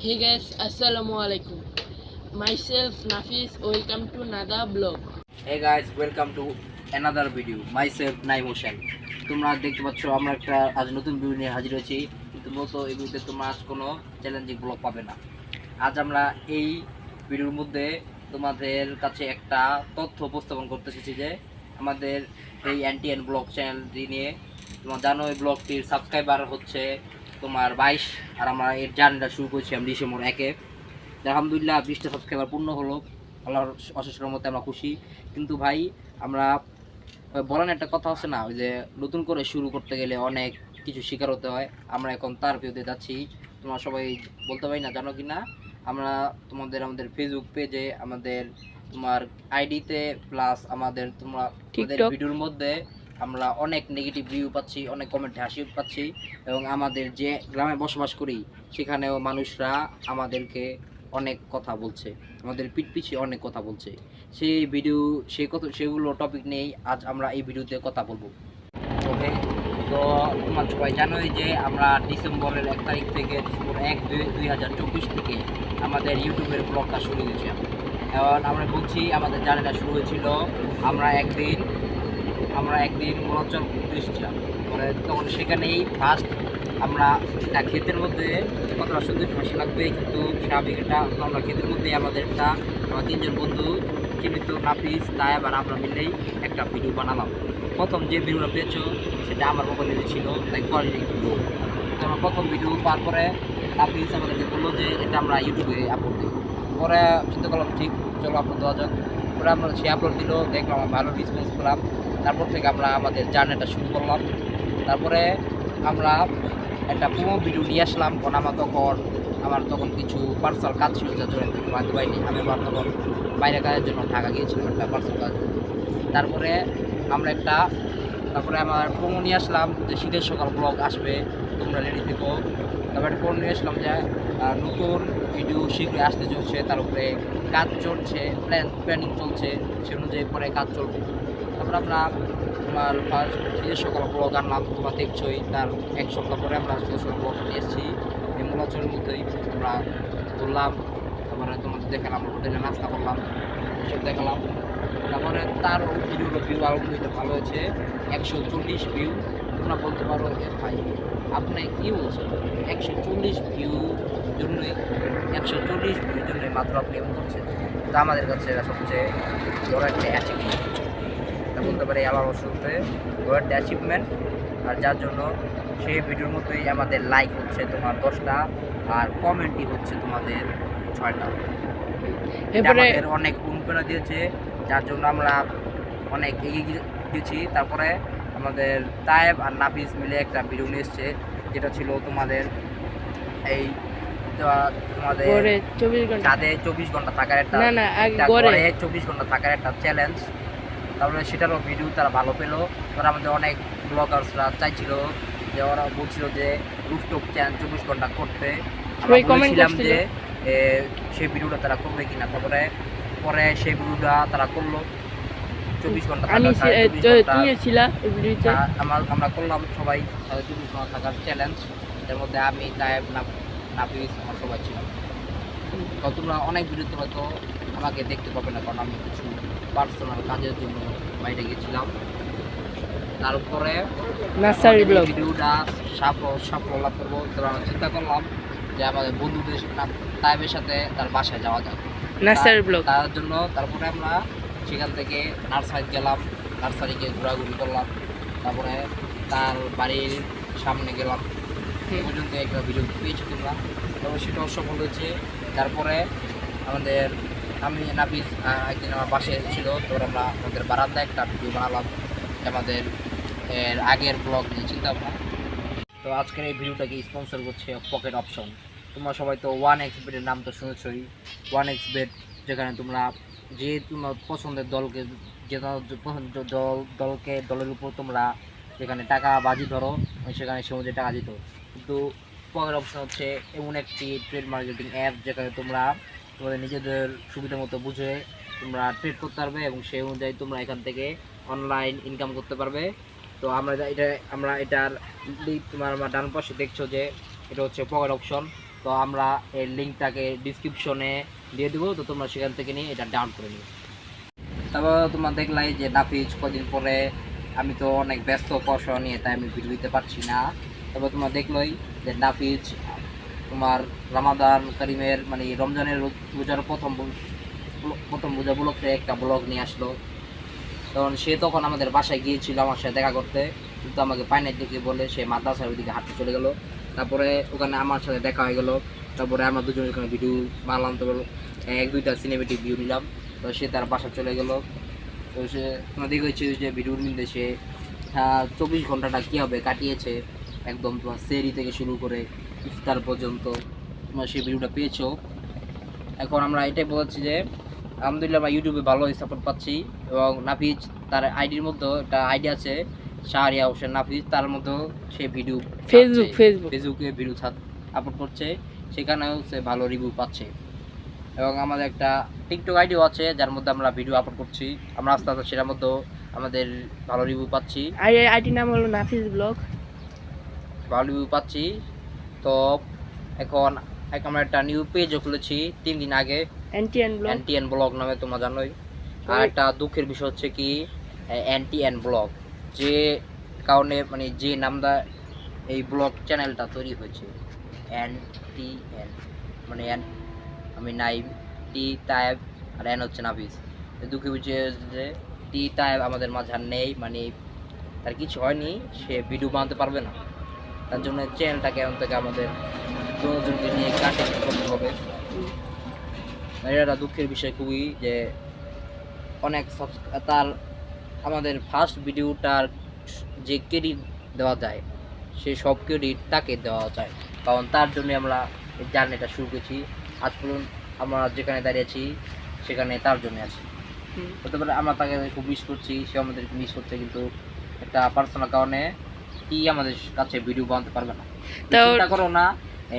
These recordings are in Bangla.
Hey guys, Assalamu alaikum. Myself Nafis, welcome to Nada Blog. Hey guys welcome to another video myself Naim Hossain তোমরা দেখতে পাচ্ছ আমরা একটা আজ নতুন ভিডিও নিয়ে হাজির হয়েছি। কিন্তু মূলত এই ভিডিওতে তোমরা আজ কোনো চ্যালেঞ্জিং ব্লগ পাবে না। আজ আমরা এই ভিডিওর মধ্যে তোমাদের কাছে একটা তথ্য উপস্থাপন করতে এসেছি যে আমাদের এই অ্যান্টিএন ব্লগ চ্যানেলটি নিয়ে। তোমার জানো এই ব্লগটির সাবস্ক্রাইবার হচ্ছে তোমার বাইশ আর আমরা এর জার্নিটা শুরু করছি আমি ডিসেম্বর একে। আলহামদুলিল্লাহ বিশটা সাবস্ক্রাইবার পূর্ণ হলো। আল্লাহর অশেষ রহমতে আমরা খুশি। কিন্তু ভাই আমরা বলেন একটা কথা আছে না ওই যে নতুন করে শুরু করতে গেলে অনেক কিছু শিকার হতে হয়। আমরা এখন তার বিরুদ্ধে যাচ্ছি। তোমরা সবাই বলতে পারি না জানো কি না? আমরা তোমাদের আমাদের ফেসবুক পেজে আমাদের তোমার আইডিতে প্লাস আমাদের তোমরা ভিডিওর মধ্যে আমরা অনেক নেগেটিভ রিভিউ পাচ্ছি, অনেক কমেন্ট হাসি পাচ্ছি এবং আমাদের যে গ্রামে বসবাস করি, সেখানেও মানুষরা আমাদেরকে অনেক কথা বলছে, আমাদের পিঠ পিছিয়ে অনেক কথা বলছে। সেই ভিডিও সেই কথা সেগুলো টপিক নিয়েই আজ আমরা এই ভিডিওতে কথা বলব। ওকে তো তোমার সবাই জানোই যে আমরা ডিসেম্বরের এক তারিখ থেকে, ডিসেম্বর এক, দুই দুই হাজার চব্বিশ থেকে আমাদের ইউটিউবের ব্লগটা শুরু হয়েছে। এখন আমরা বলছি, আমাদের জার্নিটা শুরু হয়েছিল আমরা একদিন আমরা একদিন মনোচল ঘুরতে এসেছিলাম পরে তখন সেখানেই ফার্স্ট আমরা একটা ক্ষেতের মধ্যে কতটা সুন্দর হাসি লাগবে, কিন্তু স্বাভাবিক এটা আমরা ক্ষেতের মধ্যে আমাদের একটা, আমরা তিনজন বন্ধু সীমিত নাফিস তাই আর আমরা মিলেই একটা ভিডিও বানালাম। প্রথম যে ভিডিওটা পেয়েছ, সেটা আমার মোবাইলে ছিল, তাই কোয়ালিটি একটু। তো আমরা প্রথম ভিডিও পাওয়ার পরে নাফিস আমাদেরকে বলল যে, এটা আমরা ইউটিউবে আপলোড দিই পরে চিন্তা করলাম, ঠিক, চলো আপলোড দেওয়া যাক। পরে আমরা সে আপলোড দিল, দেখলাম, আমরা ভালো রেসপন্স পেলাম তারপর থেকে আমরা আমাদের জার্নিটা শুরু করলাম। তারপরে আমরা একটা পুরো ভিডিও নিয়ে আসলাম। কারণ আমার তখন আমার তখন কিছু পার্সোনাল কাজ ছিল যার জন্য আমি বাঁধতে পারিনি আমি আবার তখন বাইরে কাজের জন্য ঢাকা গিয়েছিলাম একটা পার্সোনাল কাজ। তারপরে আমরা একটা, তারপরে আমার প্রোমো নিয়ে আসলাম যে শীতের সকাল ব্লগ আসবে, তোমরা রেডি থেকো। তারপরে প্রোমো নিয়ে আসলাম যে নতুন ভিডিও শীঘ্রই আসতে চলছে। তার উপরে কাজ চলছে প্ল্যান প্ল্যানিং চলছে। সে অনুযায়ী পরে কাজ চলবে। তারপরে আমরা তোমার ফার্স্ট শীতের সকাল ব্লগ আনলাম তোমরা দেখছোই, তার এক সপ্তাহ পরে আমরা শীতের ব্লগ নিয়ে এসেছি। এই মূলাচলের মধ্যেই আমরা ঘুরলাম তারপরে তোমাদের দেখালাম হোটেলে নাস্তা করলাম এসব দেখালাম। তারপরে তার ভিডিওর ভিউ আলহামদুলিল্লাহ ভালো হয়েছে, একশো চল্লিশ ভিউ তোমরা বলতে পারো ভাই, আপনি কী বলছেন? একশো চল্লিশ ভিউ জন্যই একশো চল্লিশ ভিউর জন্য মাত্র আপনি এমন করছেন তা আমাদের কাছে এটা সবচেয়ে বড় একটা অ্যাচিভমেন্ট এটা বলতে পারি আমার অসুবিধে বড় একটা অ্যাচিভমেন্ট আর যার জন্য সেই ভিডিওর মধ্যেই আমাদের লাইক হচ্ছে তোমার দশটা আর কমেন্টই হচ্ছে তোমাদের ছয়টা। আমাদের অনেক অনুপ্রেরণা দিয়েছে যার জন্য আমরা অনেক এগিয়ে গিয়ে- গেছি। তারপরে আমাদের তায়েব আর নাফিস মিলে একটা ভিডিও নিয়ে এসছে যেটা ছিল তোমাদের এই তোমাদের গড়ে চব্বিশ ঘণ্টা। চাঁদে চব্বিশ ঘণ্টা থাকার একটা চব্বিশ ঘণ্টা থাকার একটা চ্যালেঞ্জ তারপরে সেটারও ভিডিও তারা ভালো পেল। তারা আমাদের অনেক ব্লগার্সরা চাইছিল যে ওরা বলছিল যে রুফটপ চ্যালেঞ্জ চব্বিশ ঘণ্টা করতে। বলেছিলাম যে সেই ভিডিওটা তারা করবে কিনা। তারপরে পরে সেই ভিডিওটা তারা করল। চব্বিশ ঘণ্টা আমি থাকার, ছি- এ, 24 তো- ঘণ্টা তুমিও ছিলা ওই ভিডিওতে আ- আমার আমরা করলাম সবাই চব্বিশ ঘণ্টা থাকার চ্যালেঞ্জ এর মধ্যে আমি তায়েব না- নাফিস আমার সবাই ছিলাম। তো তোমরা অনেক আমাকে দেখতে পাবে না কারণ আমি কিছু পার্সোনাল কাজের জন্য বাইরে গেছিলাম। তারপরে নার্সারি ব্লগ ভিডিওটা সাফল সাফল্য লাভ করব। তো আমরা চিন্তা করলাম যে আমাদের বন্ধুদের সাথে তাইবের সাথে তার বাসায় যাওয়া যাক। নার্সারি ব্লগ তার জন্য তারপরে আমরা সেখান থেকে নার্সারি গেলাম নার্সারিকে ঘোরাঘুরি করলাম। তারপরে তার বাড়ির সামনে গেলাম। পর্যন্ত একটা ভিডিও পেয়েছি তোমরা। তারপরে সেটাও সফল হয়েছে তারপরে আমাদের আমি নাবিজ একদিন আমার পাশে ছিল। তো আমরা আমাদের বারান্দায় একটা ভিডিও বানালাম। আমাদের এর আগের ব্লগ নিয়ে চিন্তা ভাবনা। তো আজকের এই ভিডিওটাকে স্পন্সর করছে পকেট অপশন তোমরা সবাই তো ওয়ান এক্স বেডের নাম তো শুনেছই। ওয়ান এক্স বেড যেখানে তোমরা যে তোমার পছন্দের দলকে, যে দল, দলকে, দলের উপর তোমরা যেখানে টাকা বাজি ধরো, সেখানে সে অনুযায়ী টাকা দিত। কিন্তু পকেট অপশন হচ্ছে এমন একটি ট্রেড মার্কেটিং অ্যাপ যেখানে তোমরা তোমাদের নিজেদের সুবিধা মতো বুঝে তোমরা ট্রেড করতে পারবে এবং সেই অনুযায়ী তোমরা এখান থেকে অনলাইন ইনকাম করতে পারবে। তো আমরা এটা আমরা এটার তোমার আমার ডান পাশে দেখছ যে এটা হচ্ছে পকেট অপশন তো আমরা এর লিঙ্কটাকে ডিসক্রিপশনে দিয়ে দেবো, তো তোমরা সেখান থেকে নিয়ে এটা ডাউন করে নিও। তারপর তোমরা দেখলাই যে নাফিজ কদিন পরে আমি তো অনেক ব্যস্ত পড়াশোনা নিয়ে, তাই আমি ভিডিও দিতে পারছি না। তারপর তোমরা দেখলোই যে নাফিজ তোমার রামাদান করিমের মানে রমজানের রোজ- রোজার প্রথম প্রথম রোজা উপলক্ষে একটা ব্লগ নিয়ে আসলো। তখন সে তখন আমাদের বাসায় গিয়েছিল আমার সাথে দেখা করতে। কিন্তু আমাকে পাইনের দিকে বলে সে মাদ্রাসার ওইদিকে হাঁটতে চলে গেল। তারপরে ওখানে আমার সাথে দেখা হয়ে গেল। তারপরে আমরা দুজন ওখানে ভিডিও বানালাম। তো এক, দুইটা সিনেমেটিক ভিউ নিলাম। তো সে তার বাসা চলে গেল। তো সে, তোমরা দেখেছি যে ভিডিওর মধ্যে সে চব্বিশ ঘন্টাটা কীভাবে কাটিয়েছে, একদম তোমার সেরি থেকে শুরু করে ইফতার পর্যন্ত তোমরা সেই ভিডিওটা পেয়েছ। এখন আমরা এটাই বলছি যে আলহামদুলিল্লাহ আমরা ইউটিউবে ভালোই সাপোর্ট পাচ্ছি এবং নাফিজ তার আইডির মধ্যে একটা আইডি আছে শাহরিয়া হোসেন নাফিজ তার মধ্যেও সে ভিডিও ফেসবুক ফেসবুক ফেসবুকে ভিডিও আপলোড করছে সেখানেও সে ভালো রিভিউ পাচ্ছে। এবং আমাদের একটা টিকটক আইডিও আছে যার মধ্যে আমরা ভিডিও আপলোড করছি। আমরা আস্তে আস্তে সেটার মধ্যেও আমাদের ভালো রিভিউ পাচ্ছি। আইটি নাম হলো নাফিজ ব্লগ। ভালো রিভিউ পাচ্ছি। তো এখন আমরা একটা নিউ পেজও খুলেছি তিন দিন আগে। এনটিএন ব্লগ এনটিএন ব্লগ নামে তোমরা জানোই। আর একটা দুঃখের বিষয় হচ্ছে কি এনটিএন ব্লগ যে কারণে মানে যে নামটা এই ব্লগ চ্যানেলটা তৈরি হয়েছে। এনটিএন মানে এন আমি নাইম টি টাইপ আর এন হচ্ছে এই দুঃখের বিষয় হচ্ছে যে টি টাইপ আমাদের মাঝে নেই মানে তার কিছু হয়নি সে ভিডিও বানাতে পারবে না। তার জন্য চ্যানেলটাকে এখন থেকে আমাদের দুজনকে নিয়ে কাটিং করতে হবে। এটা দুঃখের বিষয় খুবই যে অনেক তার আমাদের ফার্স্ট ভিডিওটার যে ক্রেডিট দেওয়া যায় সে সব ক্রেডিট তাকে দেওয়া যায়। কারণ তার জন্য আমরা এই জার্নিটা শুরু করেছি। আজ পর্যন্ত আমরা যেখানে দাঁড়িয়েছি সেখানে তার জন্য আছি। হতে পারে আমরা তাকে খুব মিস করছি সে আমাদেরকে মিস করছে কিন্তু একটা পার্সোনাল কারণে কি আমাদের কাছে ভিডিও বানাতে পারবে না। চিন্তা করো না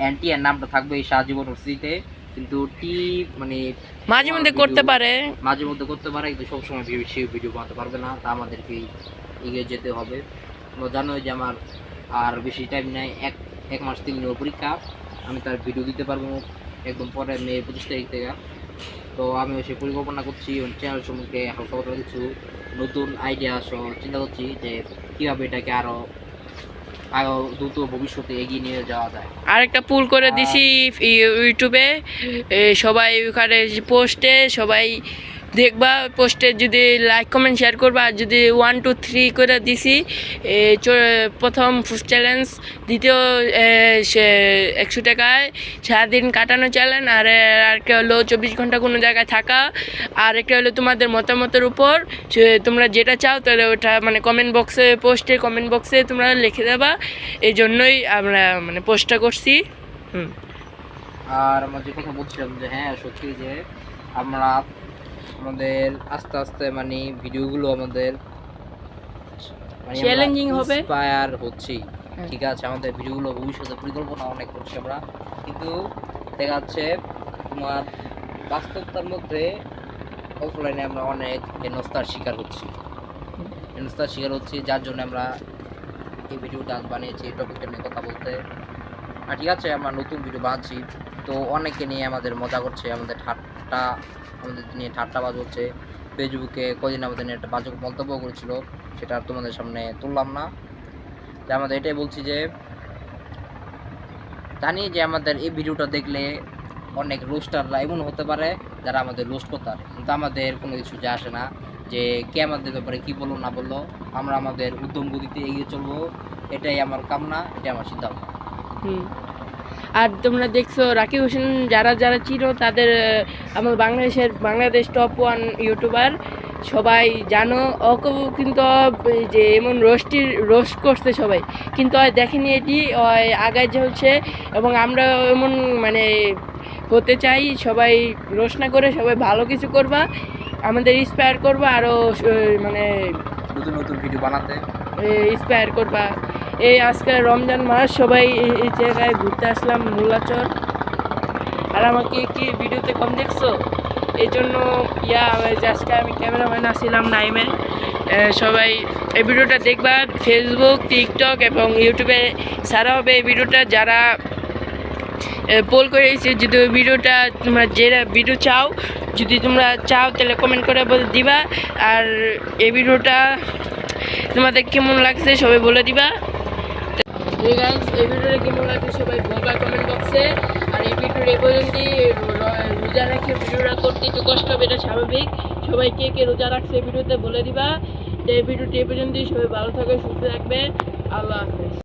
অ্যান্টি এর নামটা থাকবে এই সাহায্যবন স্মৃতিতে কিন্তু টি মানে মাঝে মধ্যে করতে পারে। মাঝে মধ্যে করতে পারে কিন্তু সবসময় সে ভিডিও বানাতে পারবে না তা আমাদেরকে এগিয়ে যেতে হবে। তোমরা জানোই যে আমার আর বেশি টাইম নেই এক এক মাস তিন দিনের পরীক্ষা আমি তার ভিডিও দিতে পারব একদম পরে মে পঁচিশ তারিখ থেকে। তো আমি সে পরিকল্পনা করছি চ্যানেল সম্পর্কে হালকা কথা কিছু নতুন আইডিয়া সহ চিন্তা করছি যে কীভাবে এটাকে আরও আরও দ্রুত ভবিষ্যতে এগিয়ে নিয়ে যাওয়া যায়। আরেকটা পুল করে দিছি ইউ- ইউটিউবে সবাই ওখানে পোস্টে সবাই দেখবা পোস্টে যদি লাইক কমেন্ট শেয়ার করবা আর যদি ওয়ান টু থ্রি করে দিছি প্রথম ফুড চ্যালেঞ্জ দ্বিতীয় একশো টাকায় সারাদিন কাটানো চ্যালেঞ্জ আর এ, আর একটা হলো চব্বিশ ঘণ্টা কোনো জায়গায় থাকা আর একটা হলো তোমাদের মতামতের উপর তোমরা যেটা চাও তাহলে ওটা মানে কমেন্ট বক্সে পোস্টে কমেন্ট বক্সে তোমরা লিখে দেবা এই জন্যই আমরা মানে পোস্টটা করছি হুম। আর আমরা যে কথা বলছিলাম যে হ্যাঁ সত্যি যে আমরা আমাদের আস্তে আস্তে মানে ভিডিওগুলো আমাদের মানে Challenging হবে। ইন্সপায়ার হচ্ছি। হ্যাঁ। ঠিক আছে আমাদের ভিডিওগুলো ভবিষ্যতে পরিকল্পনা অনেক করছি আমরা। কিন্তু দেখা যাচ্ছে তোমার বাস্তবতার মধ্যে অফলাইনে আমরা অনেক হেনস্থার শিকার হচ্ছি। হেনস্থার শিকার হচ্ছি যার জন্য আমরা এই ভিডিওটা আজ বানিয়েছি এই টপিকটা নিয়ে কথা বলতে। আর ঠিক আছে আমরা নতুন ভিডিও বানাচ্ছি। তো অনেকে নিয়ে আমাদের মজা করছে আমাদের ঠাট্টা আমাদের নিয়ে ঠাট্টা বাজ হচ্ছে ফেসবুকে কদিন আমাদের নিয়ে একটা বাজক মন্তব্য করেছিল, সেটা তোমাদের সামনে তুললাম না। যে আমাদের এটাই বলছি যে, জানি যে আমাদের এই ভিডিওটা দেখলে অনেক রোস্টাররা এমন হতে পারে যারা আমাদের রোস্ট করতে পারে। কিন্তু আমাদের কোনো কিছু যায় আসে না যে কে আমাদের ব্যাপারে কী বলল, না বলল। আমরা আমাদের উদ্যম গতিতে এগিয়ে চলবো, এটাই আমার কামনা, এটাই আমার সিদ্ধান্ত। আর তোমরা দেখছ রাকিব হোসেন যারা যারা চিনো তাদের আমার বাংলাদেশের বাংলাদেশ টপ ওয়ান ইউটিউবার সবাই জানো ওকেও কিন্তু যে এমন রোস্টির রোস্ট করছে সবাই। কিন্তু ওই দেখেনি এটি ওই আগায় চলছে এবং আমরা এমন মানে হতে চাই সবাই রোস্ট না করে সবাই ভালো কিছু করবা আমাদের ইন্সপায়ার করবা আরও মানে নতুন নতুন ভিডিও বানাতে। ইন্সপায়ার করবা। এই আজকে রমজান মাস, সবাই এই- জায়গায় ঘুরতে আসলাম মূলাচর। আর আমাকে কি ভিডিওতে কম দেখছ? এই জন্য ইয়া আজকে আমি ক্যামেরাম্যান আসছিলাম নাইমে। সবাই এই ভিডিওটা দেখবা ফেসবুক টিকটক এবং ইউটিউবে সারা হবে এই ভিডিওটা। যারা পোল করে দিয়েছি যদি ওই ভিডিওটা তোমরা যেটা ভিডিও চাও, যদি তোমরা চাও, তাহলে কমেন্ট করে বলে দিবা। আর এই ভিডিওটা তোমাদের কেমন লাগছে সবাই বলে দিবা। সবাই আর এই রোজা করতে কষ্ট হবে, এটা স্বাভাবিক। সবাই কে কে রোজা রাখছে ভিডিওতে বলে দিবা। যে এই ভিডিওটি এ পর্যন্তই। সবাই ভালো থাকবে সুস্থ থাকবে। আল্লাহ হাফেজ।